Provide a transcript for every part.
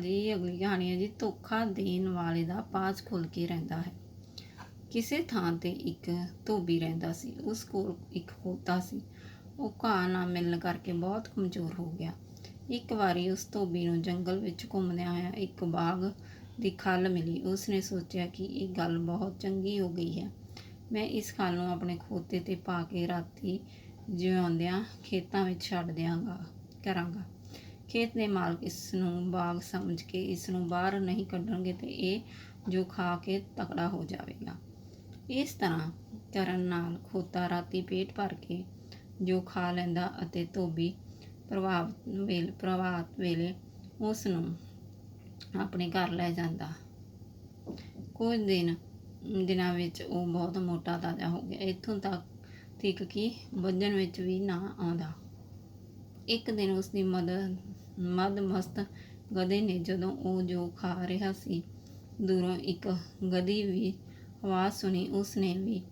ਜੀ ਅਗਲੀ ਕਹਾਣੀ ਹੈ ਜੀ, ਧੋਖਾ ਦੇਣ ਵਾਲੇ ਦਾ ਪਾਸ ਖੁੱਲ ਕੇ ਰਹਿੰਦਾ ਹੈ। ਕਿਸੇ ਥਾਂ ਤੇ ਇੱਕ ਧੋਬੀ ਰਹਿੰਦਾ ਸੀ, ਉਸ ਕੋਲ ਇੱਕ ਖੋਤਾ ਸੀ। ਉਹ ਘਾਹ ਨਾ ਮਿਲਣ ਕਰਕੇ ਬਹੁਤ ਕਮਜ਼ੋਰ ਹੋ ਗਿਆ। ਇੱਕ ਵਾਰੀ ਉਸ ਧੋਬੀ ਨੂੰ ਜੰਗਲ ਵਿੱਚ ਘੁੰਮਦਿਆਂ ਹੋਇਆ ਇੱਕ ਬਾਗ ਦੀ ਖੱਲ ਮਿਲੀ। ਉਸ ਨੇ ਸੋਚਿਆ ਕਿ ਇਹ ਗੱਲ ਬਹੁਤ ਚੰਗੀ ਹੋ ਗਈ ਹੈ। ਮੈਂ ਇਸ ਖੱਲ ਨੂੰ ਆਪਣੇ ਖੋਤੇ ਤੇ ਪਾ ਕੇ ਰਾਤੀ ਜਿਉਂਦਿਆਂ ਖੇਤਾਂ ਵਿੱਚ ਛੱਡ ਦਿਆਂਗਾ, ਕਰਾਂਗਾ। ਖੇਤ ਦੇ ਮਾਲਕ ਇਸ ਨੂੰ ਬਾਗ ਸਮਝ ਕੇ ਇਸ ਨੂੰ ਬਾਹਰ ਨਹੀਂ ਕੱਢਣਗੇ ਤੇ ਇਹ ਜੋ ਖਾ ਕੇ ਤਕੜਾ ਹੋ ਜਾਵੇਗਾ। ਇਸ ਤਰ੍ਹਾਂ ਕਰਨ ਨਾਲ ਖੋਤਾ ਰਾਤੀ ਪੇਟ ਭਰ ਕੇ ਜੋ ਖਾ ਲੈਂਦਾ ਅਤੇ ਧੋਬੀ ਪ੍ਰਭਾਵ ਵੇਲ, ਪ੍ਰਭਾਤ ਵੇਲੇ ਉਸ ਨੂੰ ਆਪਣੇ ਘਰ ਲੈ ਜਾਂਦਾ। ਕੁਝ ਦਿਨ, ਦਿਨਾਂ ਵਿੱਚ ਉਹ ਬਹੁਤ ਮੋਟਾ ਤਾਜ਼ਾ ਹੋ ਗਿਆ। ਇੱਥੋਂ ਤੱਕ, ਤੀਕ ਕਿ ਵੱਜਣ ਵਿੱਚ ਵੀ ਨਾ ਆਉਂਦਾ। ਇੱਕ ਦਿਨ ਉਸ ਦੀ ਮਦਦ ਮਦ ਮਸਤ ਗਧੇ ਨੇ। ਜਦੋਂ ਉਹ ਜੋ ਖਾ ਰਿਹਾ ਸੀ, ਦੂਰੋਂ ਇੱਕ ਗਧੀ ਵੀ ਆਵਾਜ਼ ਸੁਣੀ, ਉਸਨੇ ਵੀ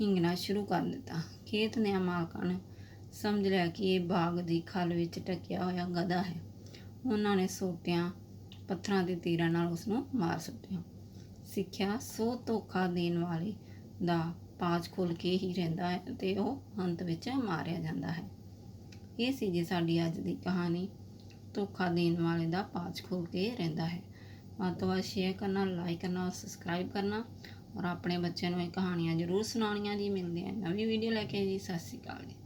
ਹਿੰਗਣਾ ਸ਼ੁਰੂ ਕਰ ਦਿੱਤਾ। ਖੇਤ ਨੇ ਮਾਲਕਾਂ ਨੇ ਸਮਝ ਲਿਆ ਕਿ ਇਹ ਬਾਗ ਦੀ ਖਲ ਵਿੱਚ ਟਕਿਆ ਹੋਇਆ ਗਧਾ ਹੈ। ਉਹਨਾਂ ਨੇ ਸੋਟਿਆਂ, ਪੱਥਰਾਂ ਦੇ ਤੀਰਾਂ ਨਾਲ ਉਸ ਨੂੰ ਮਾਰ ਸੁੱਟਿਆ। ਸਿੱਖਿਆ ਸੋ ਧੋਖਾ ਦੇਣ ਵਾਲੇ ਦਾ ਪਾਜ ਖੁੱਲ ਕੇ ਹੀ ਰਹਿੰਦਾ ਹੈ ਤੇ ਉਹ ਅੰਤ ਵਿੱਚ ਮਾਰਿਆ ਜਾਂਦਾ ਹੈ। ਇਹ ਸੀ ਜੀ ਸਾਡੀ ਅੱਜ ਦੀ ਕਹਾਣੀ। ਧੋਖਾ ਦੇਣ ਵਾਲੇ ਦਾ ਪਾਜ ਖੋਲ ਕੇ ਰਹਿੰਦਾ ਹੈ। ਵੱਧ ਤੋਂ ਵੱਧ ਸ਼ੇਅਰ ਕਰਨਾ ਲਾਈਕ ਕਰਨਾ ਔਰ ਸਬਸਕ੍ਰਾਈਬ ਕਰਨਾ ਔਰ ਆਪਣੇ ਬੱਚਿਆਂ ਨੂੰ ਇਹ ਕਹਾਣੀਆਂ ਜ਼ਰੂਰ ਸੁਣਾਉਣੀਆਂ ਜੀ। ਮਿਲਦੇ ਆ ਨਵੀਂ ਵੀਡੀਓ ਲੈ ਕੇ ਜੀ। ਸਤਿ ਸ਼੍ਰੀ ਅਕਾਲ ਜੀ।